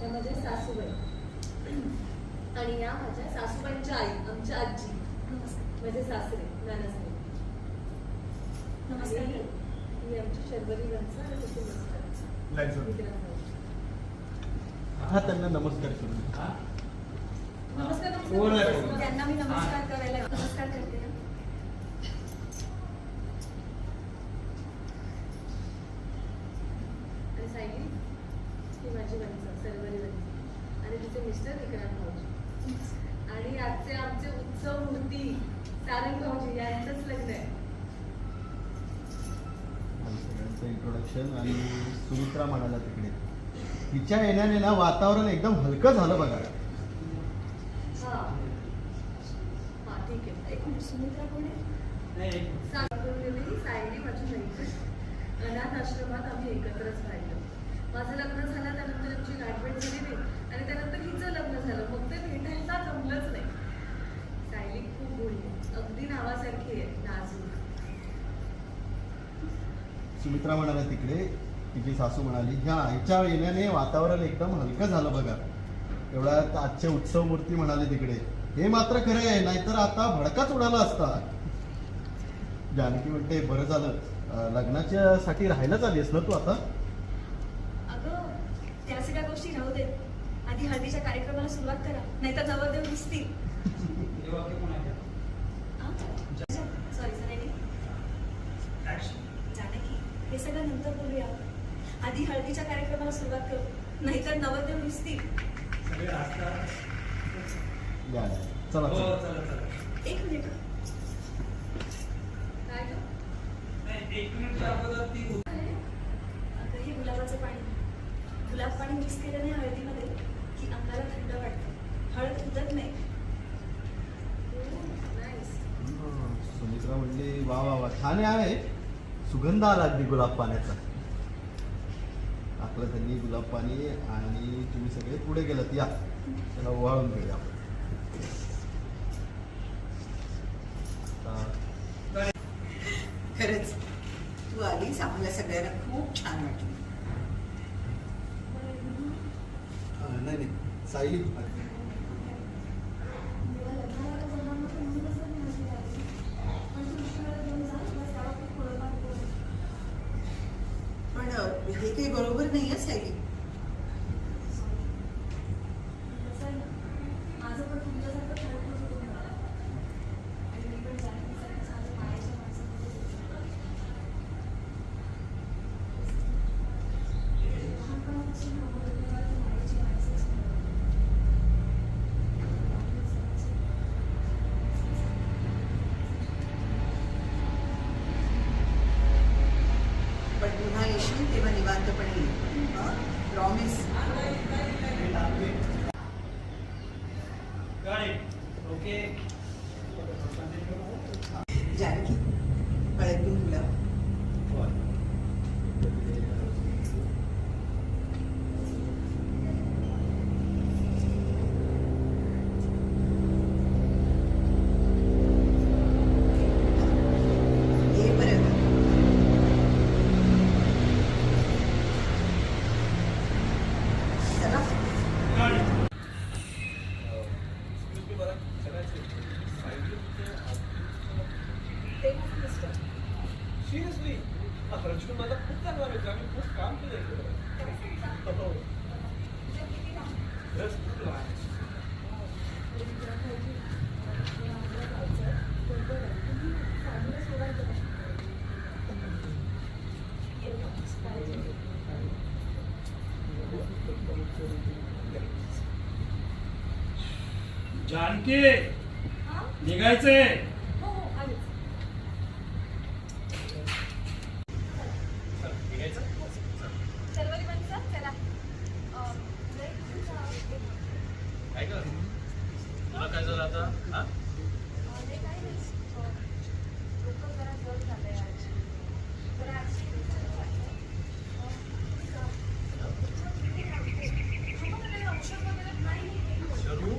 त्या माझ्या सासूबाई. आणि या माझ्या सासूबाईंच्या आई आमच्या आजी. नमस्कार माझे सासरे नानासाहेब. नमस्कार. ही आमची शर्वरी आणि नमस्कार. विक्रम. हा त्यांना नमस्कार करू नमस्कार त्यांना मी नमस्कार करते ना आणि सायली ही माझी वंसा सर्वरी वंसा आणि तिचे मिस्टर विक्रांत भाऊजी आणि आजचे आमचे उत्सव मूर्ती सारंग भाऊजी यांचंच लग्न आहे. सगळ्यांचं इंट्रोडक्शन आणि सुमित्रा म्हणाला तिकडे. तिच्या येण्याने ना वातावरण एकदम हलकं झालं बघा. हा. हा ठीक आहे. एक मिनिट सुमित्रा कोण आहे? सांगली सायली माझी मैत्रीण. अनाथ आश्रमात आम्ही एकत्रच राहिलो. माझं लग्न झालं त्यानंतर आमची गाठभेट झाली नाही. आणि त्यानंतर हिचं लग्न झालं मग ते भेटायला जमलंच नाही सायली खूप बोलली अगदी नावासारखी आहे नाजूक सुमित्रा म्हणाला तिकडे तिची सासू म्हणाली ह्या ह्याच्या येण्याने वातावरण एकदम हलकं झालं बघा. एवढ्यात आजचे उत्सव मूर्ती म्हणाले तिकडे. हे मात्र खरं आहे नाहीतर आता भडकाच उडाला असता. जानकी म्हणते बरं झालं. लग्नाच्या साठी राहायलाच आलीस ना तू आता? अगं त्या सगळ्या गोष्टी राहू देत आधी हळदीच्या कार्यक्रमाला सुरुवात करा नाहीतर नवरदेव दिसतील सॉरी सर जानकी हे सगळं नंतर बोलूया. आधी हळदीच्या कार्यक्रमाला सुरुवात करू. नाहीतर नवरदेव. चला चला. एक मिनिट. काय गं? अगं हे गुलाबाचं पाणी. गुलाब पाणी मिक्स केल्याने हळदीमध्ये की अंगाला थंड वाटतं. हळद उदत नाही. Oh, nice. सुमित्रा म्हणली वा वा वा. छान आहे सुगंध आला अगदी गुलाब पाण्याचा. आपलं त्यांनी गुलाब पाणी आणि तुम्ही सगळे पुढे गेलात या. त्याला ओवाळून घेऊया आपण. खरंच तू आलीस आम्हाला सगळ्यांना खूप छान वाटलं. नाही सायली हे काही बरोबर नाही आहे सायली माझं पण तुमच्यासारखं ठरवलं होतं मला. आणि मी पण जानकीसारखं माझ्या मायाच्या माणसामध्ये लहानपणापासून नवरदेवाला ती मायेची माणसंच पण पुन्हा येशील तेव्हा निवांतपणे प्रॉमिस जानकी हळद घेऊन गुलाब हे बरं चला ते माझं मिस्टर सिरियसली रजनी मला खूप चांगला मित्र आम्ही खूप काम केलं हो रस खूप लहान आहे. जानकी निघायचंय हो हो आलीच चल, निघायचं सर्वरी माणसं चला अं, लय तुमचा एक- काय कर तुला काय झालं आता हा अं, लय काय नाही. अं, डोकं जरा जड झालंय आज. जरा accident झाला वाटतं. अं, ठीक आहे. थांबा ना, काही औषध वगैरे नाही आहे. शरू